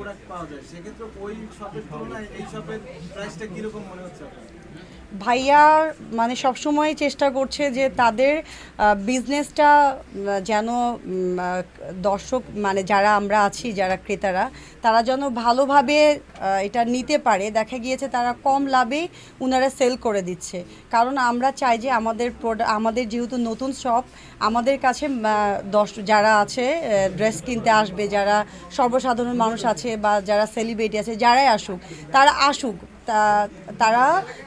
Product পাওয়া যায়? সেক্ষেত্রে ওই শপের তুলনায় এই শপের প্রাইসটা কীরকম মনে হচ্ছে ভাইয়া মানে সবসময় চেষ্টা করছে যে তাদের বিজনেসটা যেন দর্শক মানে যারা আমরা আছি, যারা ক্রেতারা, তারা যেন ভালোভাবে এটা নিতে পারে। দেখা গিয়েছে তারা কম লাভে ওনারা সেল করে দিচ্ছে। কারণ আমরা চাই যে আমাদের প্রোডাক্ট আমাদের যেহেতু নতুন শপ আমাদের কাছে দশ যারা আছে ড্রেস কিনতে আসবে, যারা সর্বসাধারণ মানুষ আছে বা যারা সেলিব্রিটি আছে যারাই আসুক তারা আসুক তা- তারা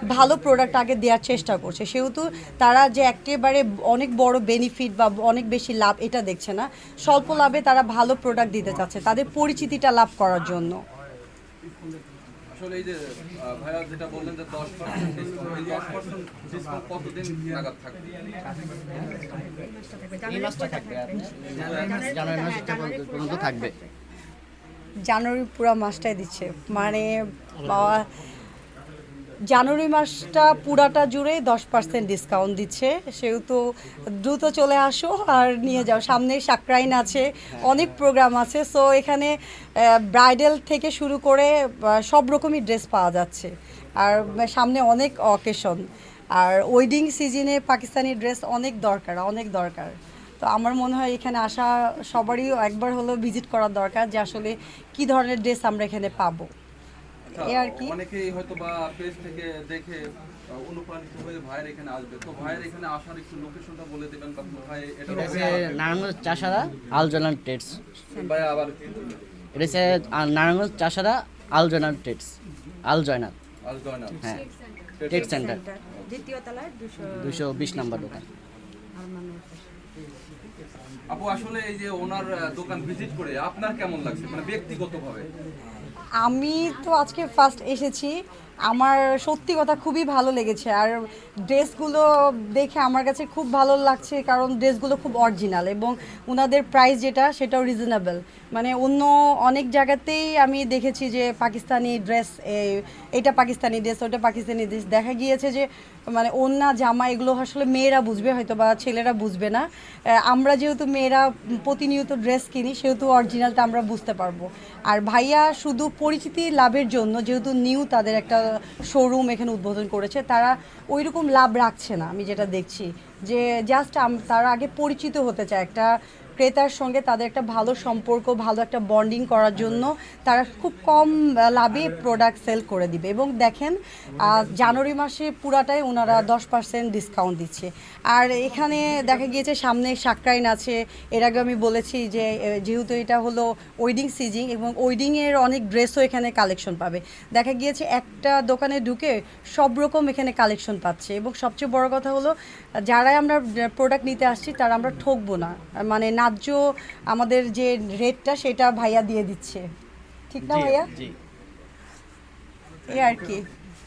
ভালো প্রোডাক্ট আগে দেওয়ার চেষ্টা করছে। সেহেতু তারা যে একেবারে অনেক বড় বেনিফিট বা অনেক বেশি লাভ এটা দেখছে না। স্বল্প লাভে তারা ভালো প্রোডাক্ট দিতে চাচ্ছে তাদের পরিচিতিটা লাভ করার জন্য। আসলে এই যে ভাইয়া যেটা বললেন যে দশ পার্সেন্ট ডিসকাউন্ট দশ পার্সেন্ট ডিসকাউন্ট কতদিন নাগাদ থাকবে? থাকবে আপনার জানুয়ারি মাসটা পর্যন্ত থাকবে। জানুয়ারি পুরা মাসটাই দিচ্ছে। মানে বাবা, জানুয়ারি মাসটা পুরাটা জুড়ে দশ পার্সেন্ট ডিসকাউন্ট দিচ্ছে। সেহেতু দ্রুত চলে আসো আর নিয়ে যাও। সামনে সাকরাইন আছে, অনেক প্রোগ্রাম আছে। সো এখানে ব্রাইডাল থেকে শুরু করে সব রকমই ড্রেস পাওয়া যাচ্ছে। আর সামনে অনেক অকেশন আর ওয়েডিং সিজনে পাকিস্তানি ড্রেস অনেক দরকার অনেক দরকার। তো আমার মনে হয় এখানে আসা সবারই একবার হলো ভিজিট করার দরকার যে আসলে কি ধরনের ড্রেস আমরা এখানে পাবো। এই আর কি। অনেকেই হয়তো বা পেজ থেকে দেখে আহ, অনুপ্রাণিত হয়ে ভাইয়ের এখানে আসবে। তো ভাইয়ের এখানে আসার একটু লোকেশনটা বলে দেবেন বা কোথায় এটা এটা নারায়ণগঞ্জ চাষারা আলজনাল ট্রেডস। ভাই আবার এটা হচ্ছে নারায়ণগঞ্জ চাষারা আলজনাল ট্রেডস। আলজয়নাল আল জয়না হ্যাঁ। সেন্টার দ্বিতীয় তলায় দুশো দুশো বিশ নম্বর দোকান। আপু, আসলে এই যে ওনার দোকান ভিজিট করে আপনার কেমন লাগছে? মানে ব্যক্তিগতভাবে? আমি তো আজকে ফার্স্ট এসেছি। আমার সত্যি কথা খুবই ভালো লেগেছে। আর ড্রেসগুলো দেখে আমার কাছে খুব ভালো লাগছে, কারণ ড্রেসগুলো খুব অরিজিনাল এবং ওনাদের প্রাইস যেটা, সেটাও রিজনেবল মানে অন্য অনেক জায়গাতেই আমি দেখেছি যে পাকিস্তানি ড্রেস এটা পাকিস্তানি ড্রেস ওটা পাকিস্তানি ড্রেস দেখা গিয়েছে যে মানে ওন্না জামা, এগুলো আসলে মেয়েরা বুঝবে হয়তো বা ছেলেরা বুঝবে না। আমরা যেহেতু মেয়েরা প্রতিনিয়ত ড্রেস কিনি, সেহেতু অরিজিনালটা আমরা বুঝতে পারব। আর ভাইয়া শুধু পরিচিতি লাভের জন্য, যেহেতু নিউ তাদের একটা শোরুম এখানে উদ্বোধন করেছে, তারা ওই রকম লাভ রাখছে না, আমি যেটা দেখছি। যে জাস্ট তারা আগে পরিচিত হতে চায়, একটা ক্রেতার সঙ্গে তাদের একটা ভালো সম্পর্ক, ভালো একটা বন্ডিং করার জন্য তারা খুব কম লাভে প্রোডাক্ট সেল করে দিবে। এবং দেখেন জানুয়ারি মাসে পুরাটাই ওনারা দশ পার্সেন্ট ডিসকাউন্ট দিচ্ছে। আর এখানে দেখা গিয়েছে, সামনে সাকরাইন আছে। এর আগে আমি বলেছি যে যেহেতু এটা হলো ওয়েডিং সিজিং এবং ওয়েডিংয়ের অনেক ড্রেসও এখানে কালেকশন পাবে। দেখা গিয়েছে, একটা দোকানে ঢুকে সব রকম এখানে কালেকশন পাচ্ছে। এবং সবচেয়ে বড় কথা হলো, যারাই আমরা প্রোডাক্ট নিতে আসছি, তারা আমরা ঠকবো না। মানে ন্যায্য আমাদের যে রেটটা সেটা ভাইয়া দিয়ে দিচ্ছে। ঠিক না ভাইয়া? এই আর কি।